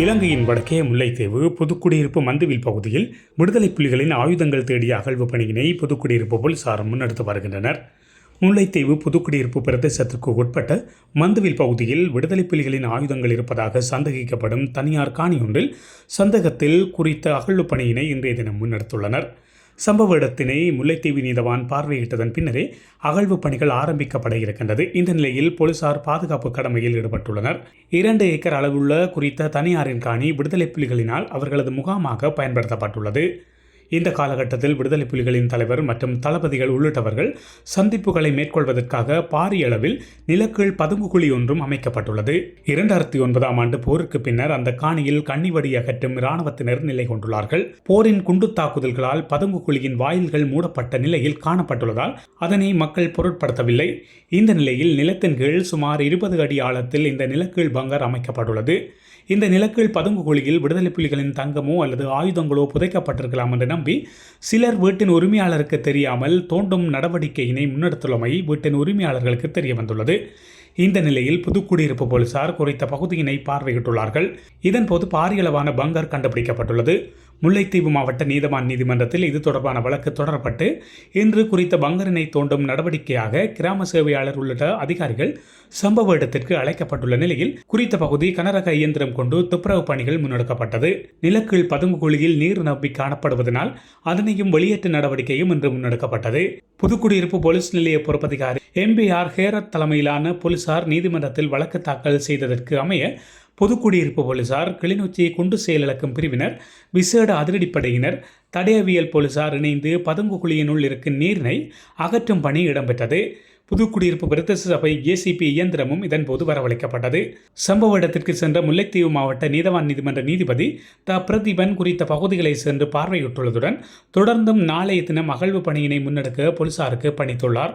இலங்கையின் வடக்கே முல்லைத்தீவு புதுக்குடியிருப்பு மந்துவில் பகுதியில் விடுதலை புலிகளின் ஆயுதங்கள் தேடிய அகழ்வு பணியினை புதுக்குடியிருப்பு போலீசார் முன்னெடுத்து வருகின்றனர். முல்லைத்தீவு புதுக்குடியிருப்பு பிரதேசத்திற்கு உட்பட்ட மந்துவில் பகுதியில் விடுதலை புலிகளின் ஆயுதங்கள் இருப்பதாக சந்தேகிக்கப்படும் தனியார் காணி ஒன்றில் சந்தேகத்தில் குறித்த அகழ்வு பணியினை இன்றைய தினம் முன்னெடுத்துள்ளனர். சம்பவ இடத்தினை முல்லைத்தீவு நீதவான் பார்வையிட்டதன் பின்னரே அகழ்வு பணிகள் ஆரம்பிக்கப்பட இருக்கின்றது. இந்த நிலையில் போலீசார் பாதுகாப்பு கடமையில் ஈடுபட்டுள்ளனர். இரண்டு ஏக்கர் அளவுள்ள குறித்த தனியாரின் காணி விடுதலை புலிகளினால் அவர்களது முகாமாக பயன்படுத்தப்பட்டுள்ளது. இந்த காலகட்டத்தில் விடுதலை புலிகளின் தலைவர் மற்றும் தளபதிகள் உள்ளிட்டவர்கள் சந்திப்புகளை மேற்கொள்வதற்காக பாரிய அளவில் நிலக்கீழ் பதுங்குகுழி ஒன்றும் அமைக்கப்பட்டுள்ளது. இரண்டாயிரத்தி ஒன்பதாம் ஆண்டு போருக்கு பின்னர் அந்த காணியில் கண்ணிவடி அகற்றும் இராணுவத்தினர் நிலை கொண்டுள்ளார்கள். போரின் குண்டு தாக்குதல்களால் பதுங்குகுழியின் வாயில்கள் மூடப்பட்ட நிலையில் காணப்பட்டுள்ளதால் அதனை மக்கள் பொருட்படுத்தவில்லை. இந்த நிலையில் நிலத்தின் கீழ் சுமார் இருபது அடி ஆழத்தில் இந்த நிலக்கீழ் பங்கர் அமைக்கப்பட்டுள்ளது. இந்த நிலக்கீழ் பதுங்குகுழியில் விடுதலை புலிகளின் தங்கமோ அல்லது ஆயுதங்களோ புதைக்கப்பட்டிருக்கலாம் என்று நம்பி சிலர் வீட்டின் உரிமையாளருக்கு தெரியாமல் தோண்டும் நடவடிக்கையினை முன்னெடுத்துள்ளமை வீட்டின் உரிமையாளர்களுக்கு தெரிய வந்துள்ளது. இந்த நிலையில் புதுக்குடியிருப்பு போலீசார் குறித்த பகுதியினை பார்வையிட்டுள்ளார்கள். இதன்போது பாரியளவான பங்கர் கண்டுபிடிக்கப்பட்டுள்ளது. முல்லைத்தீவு மாவட்ட நீதவான் நீதிமன்றத்தில் இது தொடர்பான வழக்கு தொடரப்பட்டு இன்று குறித்த பங்கரினை தோண்டும் நடவடிக்கையாக கிராம சேவையாளர் உள்ளிட்ட அதிகாரிகள் சம்பவ இடத்திற்கு அழைக்கப்பட்டுள்ள நிலையில் குறித்த பகுதி கனரக இயந்திரம் கொண்டு துப்புரவு பணிகள் முன்னெடுக்கப்பட்டது. நிலக்கீழ் பதுங்கு குழியில் நீர் நம்பி காணப்படுவதனால் அதனையும் வெளியேற்ற நடவடிக்கையும் இன்று முன்னெடுக்கப்பட்டது. புதுக்குடியிருப்பு போலீஸ் நிலைய பொறுப்பதிகாரி எம்பிஆர் ஹேரத் தலைமையிலான போலீசார் நீதிமன்றத்தில் வழக்கு தாக்கல் செய்ததற்கு அமைய பொதுக்குடியிருப்பு போலீசார் கிளிநொச்சி குண்டு செயலிழக்கும் பிரிவினர் விசேட அதிரடிப்படையினர் தடயவியல் போலீசார் இணைந்து பதுங்கு குழியினுள் இருக்கும் நீரினை அகற்றும் பணி இடம்பெற்றது. புதுக்குடியிருப்பு பிரதேச சபை ஏசிபி இயந்திரமும் இதன்போது வரவழைக்கப்பட்டது. சம்பவ இடத்திற்கு சென்ற முல்லைத்தீவு மாவட்ட நீதவான் நீதிமன்ற நீதிபதி த. பிரதீபன் குறித்த பகுதிகளை சென்று பார்வையிட்டுள்ளதுடன் தொடர்ந்தும் நாளைய தினம் அகழ்வு பணியினை முன்னெடுக்க போலீசாருக்கு பணித்துள்ளார்.